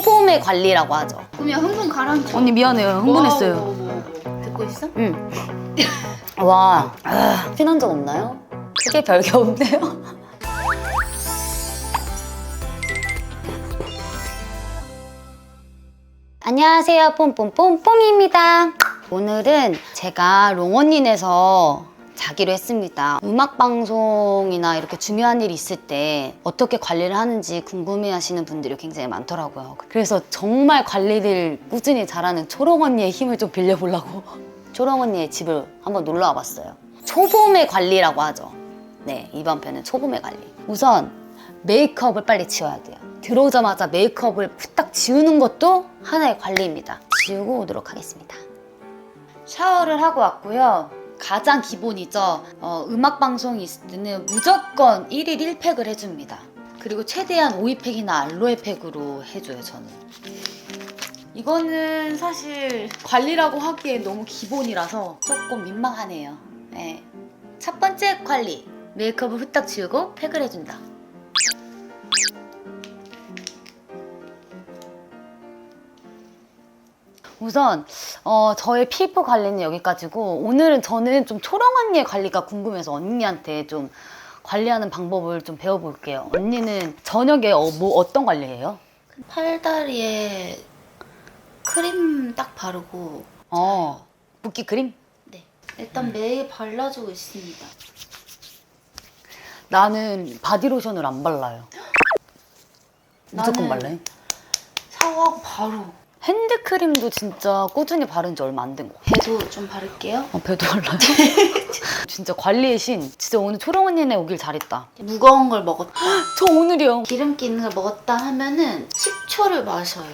초봄의 관리라고 하죠. 그러면 흥분 가라앉혀. 언니 미안해요. 흥분했어요. 뭐, 뭐, 뭐, 뭐. 듣고 있어? 응. 와, 아, 피난 적 없나요? 크게 별게 없네요. 안녕하세요. 뽐뽐뽐 뽐입니다. 오늘은 제가 롱언닌에서 자기로 했습니다. 음악 방송이나 이렇게 중요한 일이 있을 때 어떻게 관리를 하는지 궁금해 하시는 분들이 굉장히 많더라고요. 그래서 정말 관리를 꾸준히 잘하는 초롱 언니의 힘을 좀 빌려보려고 초롱 언니의 집을 한번 놀러 와봤어요. 초봄의 관리라고 하죠. 네, 이번 편은 초봄의 관리. 우선 메이크업을 빨리 지워야 돼요. 들어오자마자 메이크업을 후딱 지우는 것도 하나의 관리입니다. 지우고 오도록 하겠습니다. 샤워를 하고 왔고요. 가장 기본이죠. 어, 음악 방송이 있을 때는 무조건 1일 1팩을 해줍니다. 그리고 최대한 오이팩이나 알로에 팩으로 해줘요, 저는. 이거는 사실 관리라고 하기에 너무 기본이라서 조금 민망하네요. 네. 첫 번째 관리. 메이크업을 후딱 지우고 팩을 해준다. 우선 어, 저의 피부 관리는 여기까지고 오늘은 저는 좀 초롱 언니의 관리가 궁금해서 언니한테 좀 관리하는 방법을 좀 배워볼게요. 언니는 저녁에 어, 뭐 어떤 관리해요? 팔다리에 크림 딱 바르고 어, 붓기 크림? 네. 일단 매일 발라주고 있습니다. 나는 바디로션을 안 발라요. 무조건 나는- 발라요. 샤워하고 바로 핸드크림도 진짜 꾸준히 바른 지 얼마 안 된 거. 같아요. 배도 좀 바를게요. 어, 배도 발라요. 진짜 관리의 신. 진짜 오늘 초롱 언니네 오길 잘했다. 무거운 걸 먹었다. 저 오늘이요. 기름기 있는 걸 먹었다 하면은 10초를 마셔요.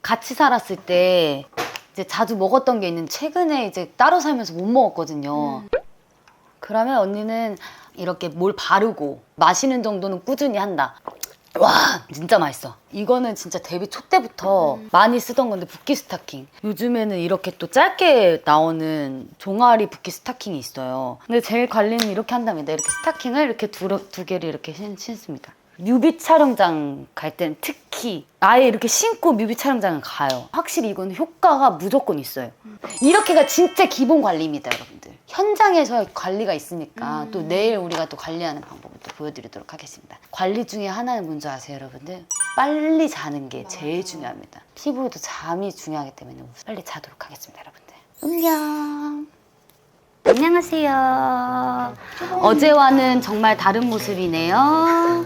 같이 살았을 때 이제 자주 먹었던 게 있는데 최근에 이제 따로 살면서 못 먹었거든요. 그러면 언니는 이렇게 뭘 바르고 마시는 정도는 꾸준히 한다. 와 진짜 맛있어. 이거는 진짜 데뷔 초 때부터 많이 쓰던 건데 붓기 스타킹. 요즘에는 이렇게 또 짧게 나오는 종아리 붓기 스타킹이 있어요. 근데 제일 관리는 이렇게 한답니다. 이렇게 스타킹을 이렇게 두, 두 개를 이렇게 신, 신습니다. 뮤비 촬영장 갈 땐 특히 아예 이렇게 신고 뮤비 촬영장을 가요. 확실히 이건 효과가 무조건 있어요. 이렇게가 진짜 기본 관리입니다, 여러분들. 현장에서 관리가 있으니까 또 내일 우리가 또 관리하는 방법을 또 보여드리도록 하겠습니다. 관리 중에 하나는 뭔지 아세요, 여러분들? 빨리 자는 게 제일 중요합니다. 피부에도 잠이 중요하기 때문에 빨리 자도록 하겠습니다, 여러분들. 안녕. 안녕하세요. 어제와는 정말 다른 모습이네요.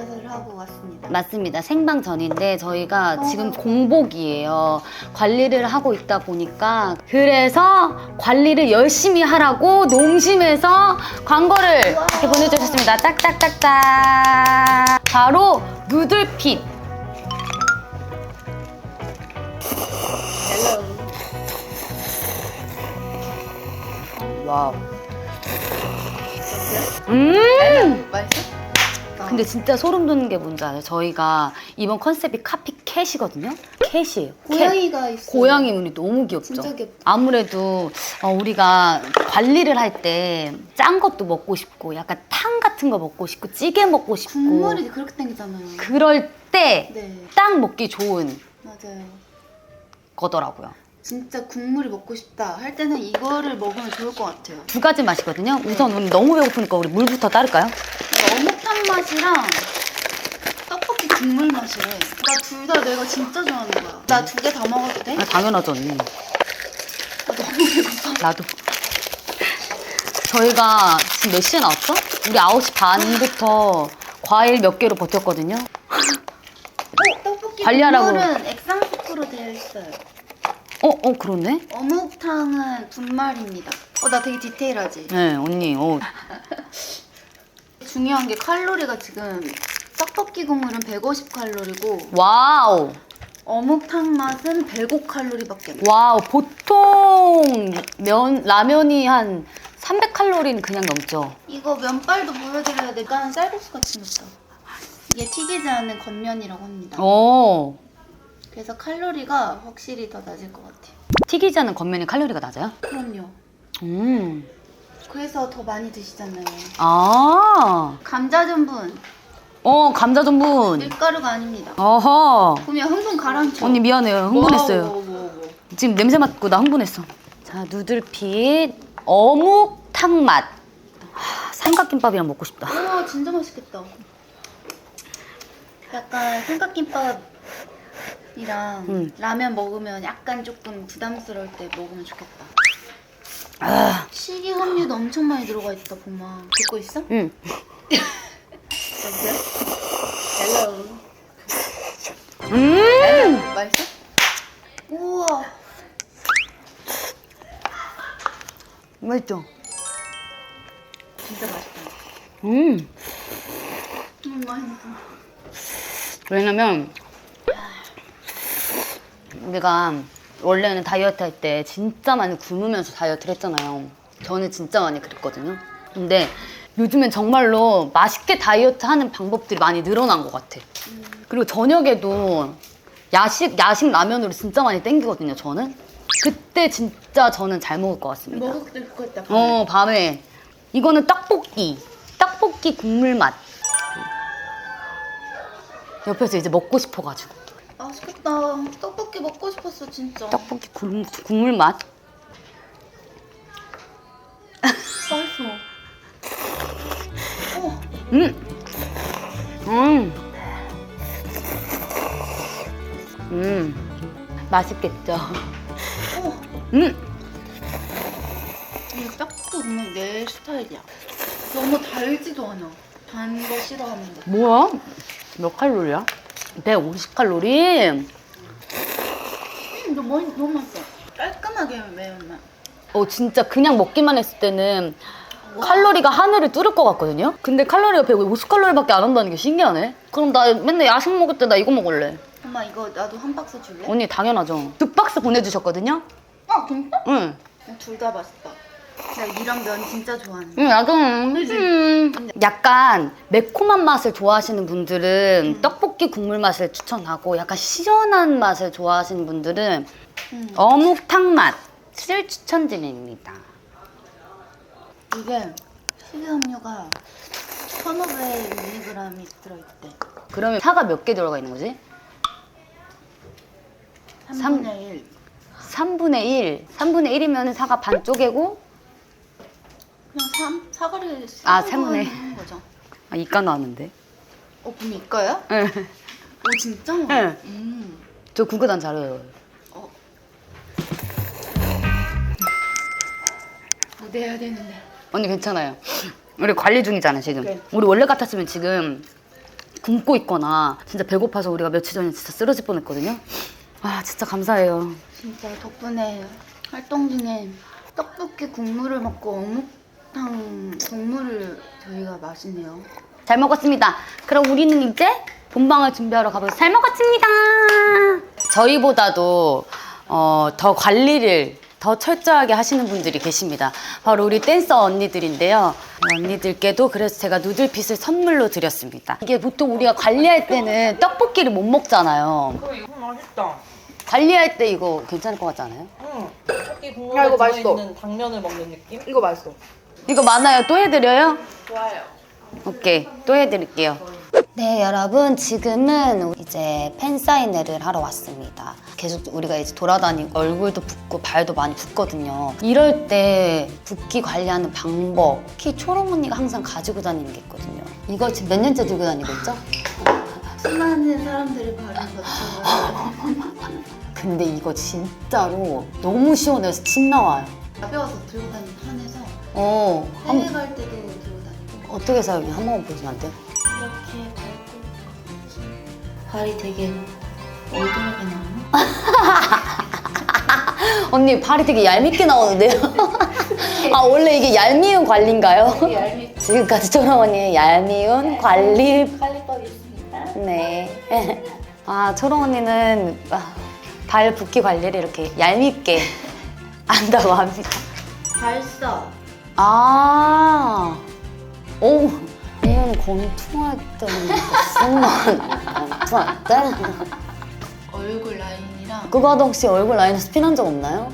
리허설을 하고 왔습니다. 맞습니다. 생방 전인데 저희가 지금 공복이에요. 관리를 하고 있다 보니까 그래서 관리를 열심히 하라고 농심에서 광고를 이렇게 보내주셨습니다. 짝짝짝짝. 바로 누들핏. 와우. 음! 맛있어? 근데 진짜 소름 돋는 게 뭔지 아세요? 저희가 이번 컨셉이 카피캣이거든요? 캣이에요. 캣. 고양이가 있어. 고양이 눈이 너무 귀엽죠? 진짜 귀엽다. 아무래도 어, 우리가 관리를 할 때 짠 것도 먹고 싶고 약간 탕 같은 거 먹고 싶고 찌개 먹고 싶고 국물이 그렇게 땡기잖아요. 그럴 때 딱 네, 먹기 좋은 맞아요. 거더라고요. 진짜 국물이 먹고 싶다 할 때는 이거를 먹으면 좋을 것 같아요. 두 가지 맛이거든요. 우선 오늘 너무 배고프니까 우리 물부터 따를까요? 어묵탕 맛이랑 떡볶이 국물 맛이래. 나 둘 다 내가 진짜 좋아하는 거야. 나 두 개 다 먹어도 돼? 아, 당연하죠 언니. 나 너무 배고파. 나도. 저희가 지금 몇 시에 나왔죠? 우리 9시 반부터 과일 몇 개로 버텼거든요. 어, 떡볶이 관리하라고. 국물은 액상스프로 되어 있어요. 어, 어, 그렇네? 어묵탕은 분말입니다. 어, 나 되게 디테일하지? 네, 언니. 어, 중요한 게 칼로리가 지금 떡볶이 국물은 150칼로리고 와우. 어묵탕 맛은 105칼로리밖에 안 돼. 와우. 보통 면, 라면이 한 300칼로리는 그냥 넘죠. 이거 면발도 보여드려야 돼. 약간 쌀국수 같이 생겼다. 이게 튀기지 않은 겉면이라고 합니다. 어. 그래서 칼로리가 확실히 더 낮을 것 같아요. 튀기지 않은 겉면이 칼로리가 낮아요? 그럼요. 음. 그래서 더 많이 드시잖아요. 아. 감자 전분 어 감자 전분. 밀가루가 아닙니다. 어허. 보면 흥분 가라앉혀. 언니 미안해요. 흥분했어요. 뭐, 뭐, 뭐, 뭐. 지금 냄새 맡고 나 흥분했어. 자 누들핏 어묵 탕 맛. 하, 삼각김밥이랑 먹고 싶다. 우와 진짜 맛있겠다. 약간 삼각김밥 이랑 음. 라면 먹으면 약간 조금 부담스러울 때 먹으면 좋겠다. 아, 식이섬유도 엄청 많이 들어가 있다 보마. 듣고 있어? 응. 여보세요? 헬로. 음. 맛있어? 우와. 맛있죠. 진짜 맛있다. 음. 음 맛있어. 왜냐면 우리가 원래는 다이어트 할 때 진짜 많이 굶으면서 다이어트를 했잖아요. 저는 진짜 많이 그랬거든요. 근데 요즘엔 정말로 맛있게 다이어트 하는 방법들이 많이 늘어난 것 같아. 그리고 저녁에도 야식, 야식 라면으로 진짜 많이 땡기거든요, 저는. 그때 진짜 저는 잘 먹을 것 같습니다. 먹을 때 그거 있다. 어, 밤에. 이거는 떡볶이. 떡볶이 국물 맛. 옆에서 이제 먹고 싶어가지고. 맛있겠다. 떡볶이 먹고 싶었어 진짜. 떡볶이 국, 국물 맛. 맛있어. 어. 음. 음. 음. 맛있겠죠. 어. 음. 이 떡도 보면 내 스타일이야. 너무 달지도 않아. 단 거 싫어하는데. 뭐야? 몇 칼로리야? 150 칼로리. 음, 너무, 너무 맛있어. 깔끔하게 매운 맛. 어, 진짜 그냥 먹기만 했을 때는 칼로리가 하늘을 뚫을 것 같거든요? 근데 칼로리가 150칼로리밖에 안 한다는 게 신기하네? 그럼 나 맨날 야식 먹을 때 나 이거 먹을래. 엄마 이거 나도 한 박스 줄래? 언니 당연하죠. 두 박스 보내주셨거든요? 아 진짜? 응. 둘 다 맛있다. 나 이런 면 진짜 좋아하는. 응, 나도. 음. 약간 매콤한 맛을 좋아하시는 분들은 음. 떡 볶이 국물 맛을 추천하고 약간 시원한 맛을 좋아하시는 분들은 음. 어묵탕 맛을 추천드립니다. 이게 식이섬유가 1,500mg이 들어있대. 그러면 사과 몇 개 들어가 있는 거지? 3분의 1. 3분의 1. 3분의 1이면 사과 반 쪼개고 그냥 삼, 사과를 아, 썰어 샘네. 넣는 거죠. 아, 이가 나왔는데. 어, 그럼 이거야? 응. 오, 진짜? 네. 음. 저 구구단 잘해요. 어. 무대해야 되는데. 언니 괜찮아요. 우리 관리 중이잖아 지금. 그래. 우리 원래 같았으면 지금 굶고 있거나 진짜 배고파서 우리가 며칠 전에 진짜 쓰러질 뻔했거든요. 아 진짜 감사해요. 진짜 덕분에 활동 중에 떡볶이 국물을 먹고 어묵탕 국물을 저희가 마시네요. 잘 먹었습니다. 그럼 우리는 이제 본방을 준비하러 가보겠습니다. 잘 먹었습니다. 저희보다도 어, 더 관리를 더 철저하게 하시는 분들이 계십니다. 바로 우리 댄서 언니들인데요. 언니들께도 그래서 제가 누들핏을 선물로 드렸습니다. 이게 보통 우리가 관리할 때는 떡볶이를 못 먹잖아요. 어, 이거 맛있다. 관리할 때 이거 괜찮을 것 같지 않아요? 응. 떡볶이 야, 국물에 이거. 들어있는 당면을 먹는 느낌? 이거 맛있어. 이거 많아요. 또 해드려요? 좋아요. 오케이. 또 해드릴게요. 네, 여러분. 지금은 이제 팬 사인회를 하러 왔습니다. 계속 우리가 이제 돌아다니고 얼굴도 붓고 발도 많이 붓거든요. 이럴 때 붓기 관리하는 방법. 특히 초롱 언니가 항상 가지고 다니는 게 있거든요. 이거 지금 몇 년째 들고 다니고 있죠? 수많은 사람들이 바른 것처럼 근데 이거 진짜로 너무 시원해서 침 나와요. 가벼워서 들고 다니는 편에서 어, 한, 해외 갈 때도 어떻게 사용해? 한 번만 보시면 안 돼요? 이렇게 밟고 발이 되게 얼떨하게 나오나? 언니 발이 되게 얄밉게 나오는데요? 아 원래 이게 얄미운 관리인가요? 얄미 지금까지 초롱 언니의 얄미운 관리 관리법이 있습니다. 네. 아 초롱 언니는 아, 발 붓기 관리를 이렇게 얄밉게 한다고 합니다. 발사 아, 오, 이건 권투했던 것은 권투했던 얼굴 라인이랑 그거 혹시 얼굴 라인에 스핀한 적 없나요?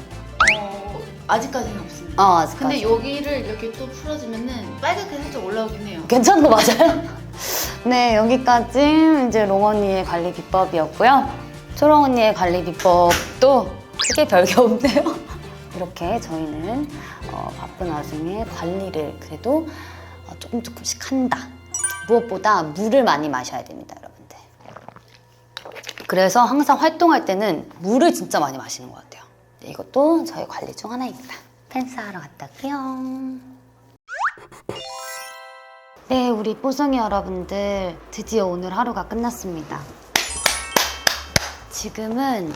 어, 아직까지는 없습니다. 아 아직 근데 여기를 이렇게 또 풀어주면은 빨갛게 살짝 올라오긴 해요. 괜찮은 거 맞아요? 네, 여기까지 이제 롱 언니의 관리 비법이었고요. 초롱 언니의 관리 비법도 크게 별게 없네요. 이렇게 저희는 어, 바쁜 와중에 관리를 그래도 어, 조금 조금씩 한다. 무엇보다 물을 많이 마셔야 됩니다, 여러분들. 그래서 항상 활동할 때는 물을 진짜 많이 마시는 것 같아요. 네, 이것도 저희 관리 중 하나입니다. 펜스하러 갔다 올게요. 네, 우리 뽀송이 여러분들 드디어 오늘 하루가 끝났습니다. 지금은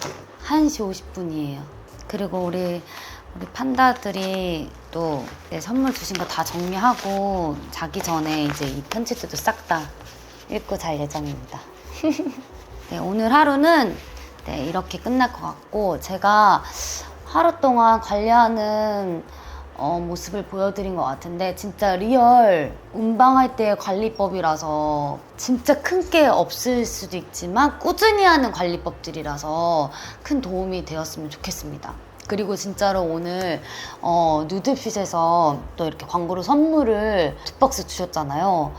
1시 50분이에요. 그리고 우리 우리 판다들이 또 네, 선물 주신 거 다 정리하고 자기 전에 이제 이 편지들도 싹 다 읽고 잘 예정입니다. 네, 오늘 하루는 네, 이렇게 끝날 것 같고 제가 하루 동안 관리하는 어, 모습을 보여드린 것 같은데 진짜 리얼 운방할 때의 관리법이라서 진짜 큰 게 없을 수도 있지만 꾸준히 하는 관리법들이라서 큰 도움이 되었으면 좋겠습니다. 그리고 진짜로 오늘 어, 누드핏에서 또 이렇게 광고로 선물을 두 박스 주셨잖아요.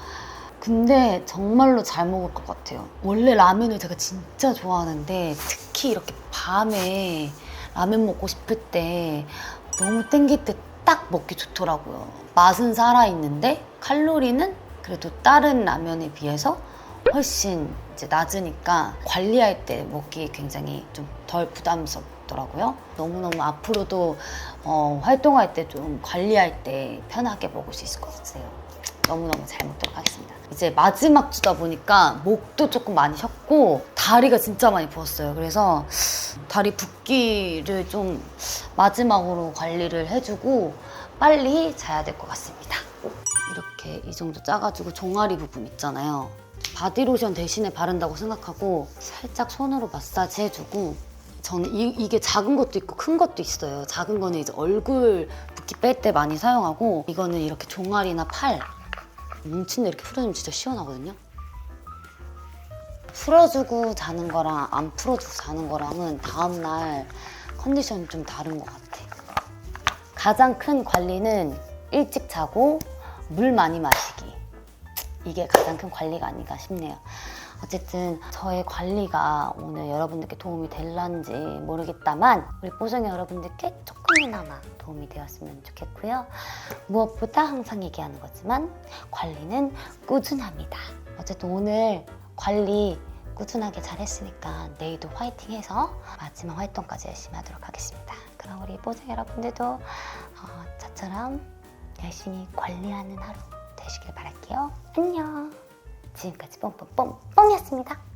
근데 정말로 잘 먹을 것 같아요. 원래 라면을 제가 진짜 좋아하는데 특히 이렇게 밤에 라면 먹고 싶을 때 너무 땡길 때 딱 먹기 좋더라고요. 맛은 살아있는데 칼로리는 그래도 다른 라면에 비해서 훨씬 이제 낮으니까 관리할 때 먹기 굉장히 좀 덜 부담스럽 더라고요. 너무너무 앞으로도 어, 활동할 때 좀 관리할 때 편하게 먹을 수 있을 것 같아요. 너무너무 잘 먹도록 하겠습니다. 이제 마지막 주다 보니까 목도 조금 많이 쉬었고 다리가 진짜 많이 부었어요. 그래서 다리 붓기를 좀 마지막으로 관리를 해주고 빨리 자야 될 것 같습니다. 이렇게 이 정도 짜가지고 종아리 부분 있잖아요. 바디로션 대신에 바른다고 생각하고 살짝 손으로 마사지 해주고 저는 이, 이게 작은 것도 있고 큰 것도 있어요. 작은 거는 이제 얼굴 붓기 뺄 때 많이 사용하고 이거는 이렇게 종아리나 팔 뭉친 데 이렇게 풀어주면 진짜 시원하거든요. 풀어주고 자는 거랑 안 풀어주고 자는 거랑은 다음날 컨디션이 좀 다른 것 같아. 가장 큰 관리는 일찍 자고 물 많이 마시기. 이게 가장 큰 관리가 아닌가 싶네요. 어쨌든 저의 관리가 오늘 여러분들께 도움이 될런지 모르겠다만 우리 뽀송이 여러분들께 조금이나마 도움이 되었으면 좋겠고요. 무엇보다 항상 얘기하는 거지만 관리는 꾸준합니다. 어쨌든 오늘 관리 꾸준하게 잘했으니까 내일도 화이팅해서 마지막 활동까지 열심히 하도록 하겠습니다. 그럼 우리 뽀송 여러분들도 어, 저처럼 열심히 관리하는 하루 되시길 바 안녕. 지금까지 뽕뽕뽕 뽕이었습니다.